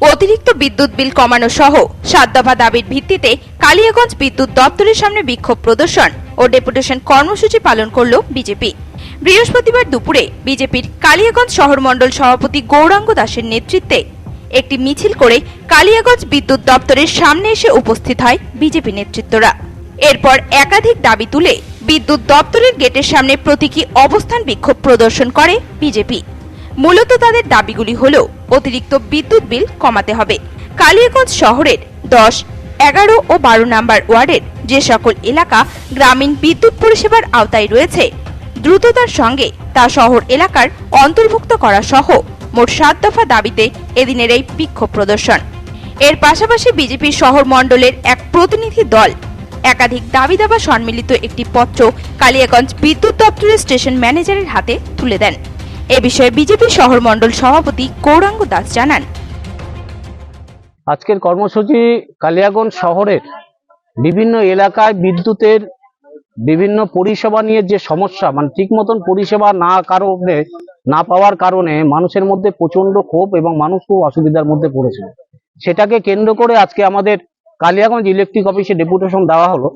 অতিরিক্ত বিদ্যুৎ বিল কমানো সহ সাত দফা দাবির ভিত্তিতে কালিয়াগঞ্জ বিদ্যুৎ দপ্তরের সামনে বিক্ষোভ প্রদর্শন ও ডেপুটেশন কর্মসূচি পালন করল বিজেপি। বৃহস্পতিবার দুপুরে বিজেপির কালিয়াগঞ্জ শহর মণ্ডল সভাপতি গৌরাঙ্গ দাসের নেতৃত্বে একটি মিছিল করে কালিয়াগঞ্জ বিদ্যুৎ দপ্তরের সামনে এসে উপস্থিত হয় বিজেপি নেতৃত্বরা। এরপর একাধিক দাবি তুলে বিদ্যুৎ দপ্তরের গেটের সামনে প্রতীকী অবস্থান বিক্ষোভ প্রদর্শন করে বিজেপি। মূলত তাদের দাবিগুলি হল অতিরিক্ত বিদ্যুৎ বিল কমাতে হবে। কালিয়াগঞ্জ শহরের দশ, এগারো ও বারো নম্বর ওয়ার্ডের যে সকল এলাকা গ্রামীণ বিদ্যুৎ পরিষেবার আওতায় রয়েছে, দ্রুততার সঙ্গে তা শহর এলাকার অন্তর্ভুক্ত করা সহ মোট সাত দফা দাবিতে এদিনের এই বিক্ষোভ প্রদর্শন। এর পাশাপাশি বিজেপির শহর মণ্ডলের এক প্রতিনিধি দল একাধিক দাবি দাবা সম্মিলিত একটি পত্র কালিয়াগঞ্জ বিদ্যুৎ দপ্তরের স্টেশন ম্যানেজারের হাতে তুলে দেন। এ বিষয়ে বিজেপি শহর মণ্ডল সভাপতি গৌরাঙ্গ দাস জানান। আজকের কর্মসূচি কালিয়াগঞ্জ শহরের বিভিন্ন এলাকায় বিদ্যুতের বিভিন্ন পরিষেবা নিয়ে যে সমস্যা মানে ঠিক মতন পরিষেবা না কারণে, না পাওয়ার কারণে মানুষের মধ্যে প্রচণ্ড ক্ষোভ এবং মানুষ খুব অসুবিধার মধ্যে পড়েছিল। সেটাকে কেন্দ্র করে আজকে আমাদের কালিয়াগঞ্জ ইলেকট্রিক অফিসে ডেপুটেশন দেওয়া হলো।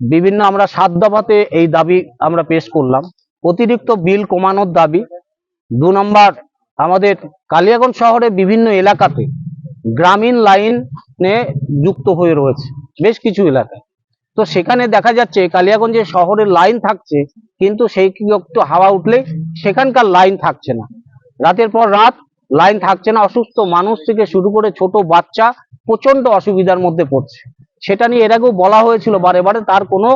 বিভিন্ন আমরা সাত দফাতে এই দাবি আমরা পেশ করলাম। অতিরিক্ত বিল কমানোর দাবি। দু নম্বর, আমাদের কালিয়াগঞ্জ শহরের বিভিন্ন এলাকাতে গ্রামীণ লাইনে যুক্ত হয়ে রয়েছে, বেশ কিছু এলাকায় তো সেখানে দেখা যাচ্ছে, কালিয়াগঞ্জে শহরের লাইন থাকছে, কিন্তু সেই একটু হাওয়া উঠলে সেখানকার লাইন থাকছে না। রাতের পর রাত লাইন থাকছে না, অসুস্থ মানুষ থেকে শুরু করে ছোট বাচ্চা প্রচণ্ড অসুবিধার মধ্যে পড়ছে। সেটা নিয়ে এর আগেও বলা হয়েছিল, বারে বারে তার কোনো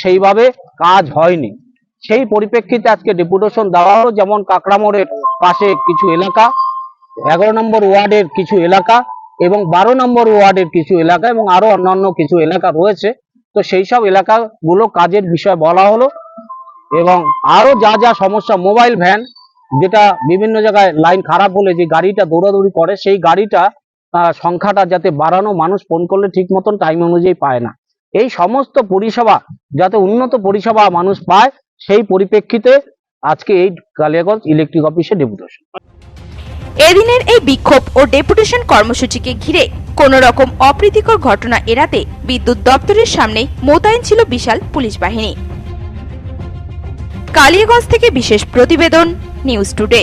সেইভাবে কাজ হয়নি। সেই পরিপ্রেক্ষিতে আজকে ডেপুটেশন দেওয়া হলো, যেমন কাকড়ামোড়ের পাশে কিছু এলাকা, এগারো নম্বর ওয়ার্ডের কিছু এলাকা এবং বারো নম্বর ওয়ার্ডের কিছু এলাকা এবং আরও অন্যান্য কিছু এলাকা রয়েছে। তো সেই সব এলাকাগুলো কাজের বিষয় বলা হলো এবং আরও যা যা সমস্যা মোবাইল ভ্যান যেটা বিভিন্ন জায়গায় লাইন খারাপ হলে যে গাড়িটা দৌড়াদৌড়ি করে, সেই গাড়িটা সংখ্যাটা যাতে বাড়ানো মানুষ ফোন করলে ঠিক মতন টাইম অনুযায়ী পায় না। এই সমস্ত পরিষেবা, যাতে উন্নত পরিষেবা মানুষ পায় সেই পরিপ্রেক্ষিতে আজকে এই কালিয়াগঞ্জ ইলেকট্রিক অফিসে ডেপুটেশন এদিনের এই বিক্ষোভ ও ডেপুটেশন কর্মসূচিকে ঘিরে কোন রকম অপ্রীতিকর ঘটনা এড়াতে বিদ্যুৎ দপ্তরের সামনে মোতায়েন ছিল বিশাল পুলিশ বাহিনী। কালিয়াগঞ্জ থেকে বিশেষ প্রতিবেদন নিউজ টুডে।